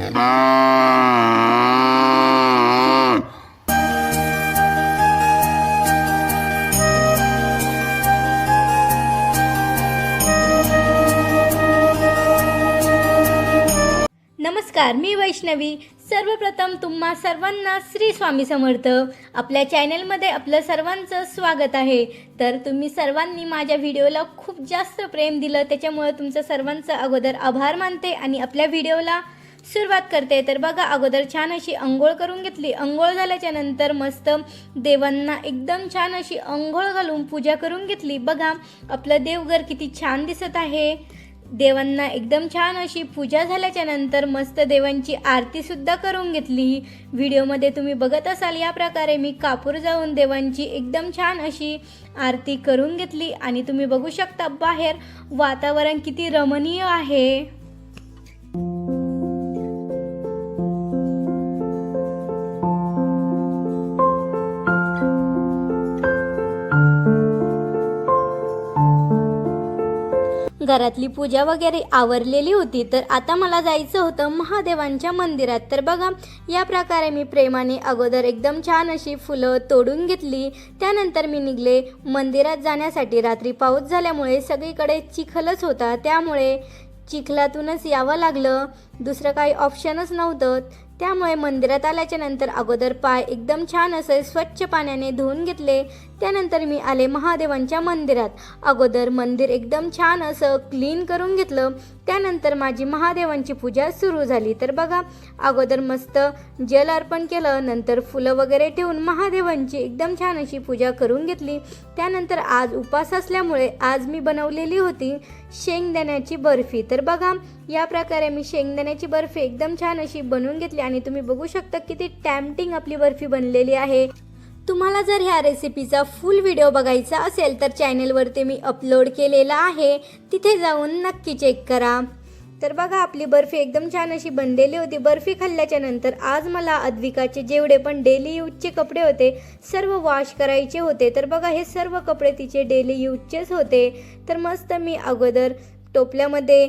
नमस्कार मी वैष्णवी. सर्वप्रथम तुम्हा सर्वांना श्री स्वामी समर्थ. आपल्या चॅनलमध्ये आपलं सर्वांचं स्वागत आहे. तर तुम्ही सर्वांनी माझ्या व्हिडिओला खूप जास्त प्रेम दिलं त्याच्यामुळे तुमचं सर्वांचं अगोदर आभार मानते आणि आपल्या व्हिडिओला सुरुवात करते. तर बघा अगोदर छान अशी अंघोळ करून घेतली. अंघोळ झाल्याच्यानंतर मस्त देवांना एकदम छान अशी अंघोळ घालून पूजा करून घेतली. बघा आपलं देवघर किती छान दिसत आहे. देवांना एकदम छान अशी पूजा झाल्याच्यानंतर मस्त देवांची आरतीसुद्धा करून घेतली. व्हिडिओमध्ये तुम्ही बघत असाल या प्रकारे मी कापूर जाऊन देवांची एकदम छान अशी आरती करून घेतली. आणि तुम्ही बघू शकता बाहेर वातावरण किती रमणीय आहे. घरातली पूजा वगैरे आवरलेली होती तर आता मला जायचं होतं महादेवांच्या मंदिरात. तर बघा या प्रकारे मी प्रेमाने अगोदर एकदम छान अशी फुलं तोडून घेतली. त्यानंतर मी निघले. मंदिरात जाण्यासाठी रात्री पाऊस झाल्यामुळे सगळीकडे चिखलच होता. त्यामुळे चिखलातूनच यावं लागलं. दुसरं काही ऑप्शनच नव्हतं. त्यामुळे मंदिरात आल्याच्यानंतर अगोदर पाय एकदम छान असे स्वच्छ पाण्याने धुवून घेतले. त्यानंतर मी आले महादेवांच्या मंदिरात. अगोदर मंदिर एकदम छान असं क्लीन करून घेतलं. त्यानंतर माझी महादेवांची पूजा सुरू झाली. तर बघा अगोदर मस्त जल अर्पण केलं नंतर फुलं वगैरे ठेवून महादेवांची एकदम छान अशी पूजा करून घेतली. त्यानंतर आज उपास असल्यामुळे आज मी बनवलेली होती शेंगदाण्याची बर्फी. तर बघा या प्रकारे मी शेंगदाण्याची बर्फी एकदम छान अशी बनवून घेतली. आणि तुम्ही बघू शकता किती टॅम्पटिंग आपली बर्फी बनलेली आहे. तुम्हाला जर ह्या रेसिपीचा फुल व्हिडिओ बघायचा असेल तर चॅनेलवरती मी अपलोड केलेला आहे. तिथे जाऊन नक्की चेक करा. तर बघा आपली बर्फी एकदम छान अशी बनलेली होती. बर्फी खाल्ल्याच्या नंतर आज मला अद्विकाचे जेवढे पण डेली यूजचे कपडे होते सर्व वॉश करायचे होते. तर बघा हे सर्व कपडे तिचे डेली यूजचेच होते. तर मस्त मी अगोदर टोपल्यामध्ये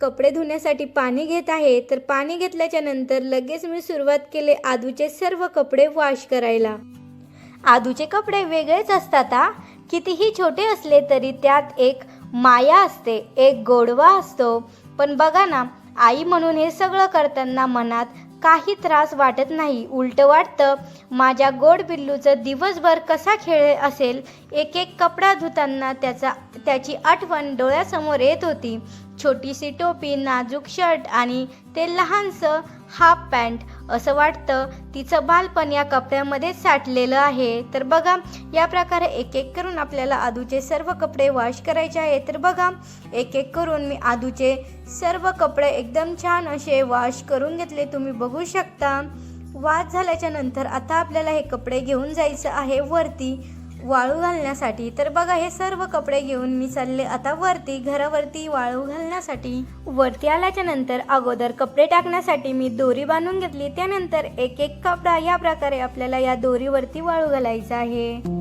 कपडे धुण्यासाठी पाणी घेत आहे. तर पाणी घेतल्याच्या नंतर लगेच मी सुरुवात केले आदूचे सर्व कपडे वॉश करायला. आदूचे कपडे वेगळेच असतात हा? कितीही छोटे असले तरी त्यात एक माया असते एक गोडवा असतो. पण बघा ना आई म्हणून हे सगळं करताना मनात काही त्रास वाटत नाही. उलटं वाटतं माझ्या गोड बिल्लूचं दिवसभर कसा खेळ असेल? एक एक कपडा धुताना त्याचा त्याची आठवण डोळ्यासमोर येत होती. छोटीशी टोपी नाजूक शर्ट आणि ते लहानसं हाफ पॅन्ट असं वाटतं. तिचं बालपण या कपड्यामध्ये साठलेलं आहे. तर बघा या प्रकारे एक एक करून आपल्याला आदूचे सर्व कपडे वॉश करायचे आहे तर बघा एक एक करून मी आदूचे सर्व कपडे एकदम छान असे वॉश करून घेतले. तुम्ही बघू शकता. वाश झाल्याच्यानंतर आता आपल्याला हे कपडे घेऊन जायचं आहे वरती. वाळू घालण्यासाठी. तर बघा हे सर्व कपडे घेऊन मी चालले आता वरती घरावरती वाळू घालण्यासाठी. वरती आल्याच्यानंतर अगोदर कपडे टाकण्यासाठी मी दोरी बांधून घेतली. त्यानंतर एक एक कपडा या प्रकारे आपल्याला या दोरीवरती वाळू घालायचा आहे.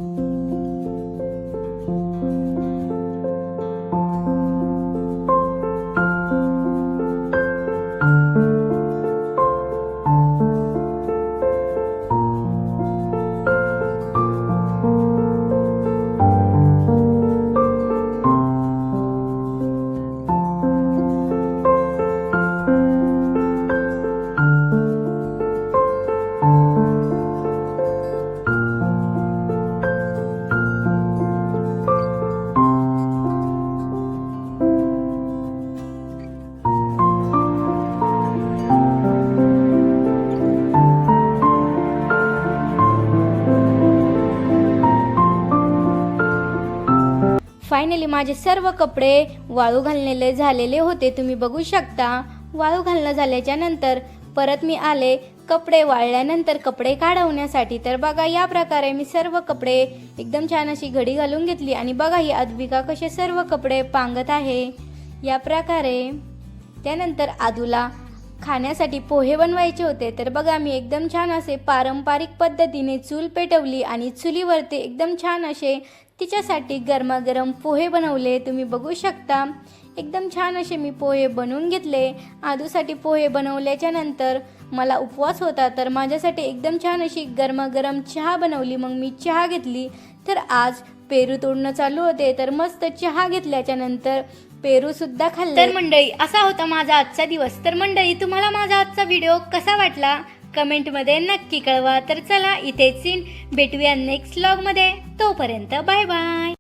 फायनली माझे सर्व कपडे वाळू घाललेले झालेले होते. तुम्ही बघू शकता वाळू घालणं झाल्याच्यानंतर परत मी आले कपडे वाळल्यानंतर कपडे काढवण्यासाठी. तर बघा या प्रकारे मी सर्व कपडे एकदम छान अशी घडी घालून घेतली. आणि बघा ही अद्विका कसे सर्व कपडे पांगत आहे. या प्रकारे त्यानंतर आदूला खाण्यासाठी पोहे बनवायचे होते तर बघा मी एकदम छान असे पारंपरिक पद्धतीने चूल पेटवली आणि चुलीवरती एकदम छान असे तिच्यासाठी गरमागरम पोहे बनवले. तुम्ही बघू शकता एकदम छान असे मी पोहे बनवून घेतले. आदूसाठी पोहे बनवल्याच्या नंतर मला उपवास होता तर माझ्यासाठी एकदम छान अशी गरमागरम चहा बनवली. मग मी चहा घेतली तर आज पेरू तोडणं चालू होते तर मस्त चहा घेतल्याच्या नंतर पेरू सुद्धा खाल्ले. तर मंडळी असा होता माझा आजचा दिवस. तर मंडळी तुम्हाला माझा आजचा व्हिडिओ कसा वाटला? कमेंटमध्ये नक्की कळवा. तर चला इथेच भेटूया नेक्स्टमध्ये. तोपर्यंत बाय बाय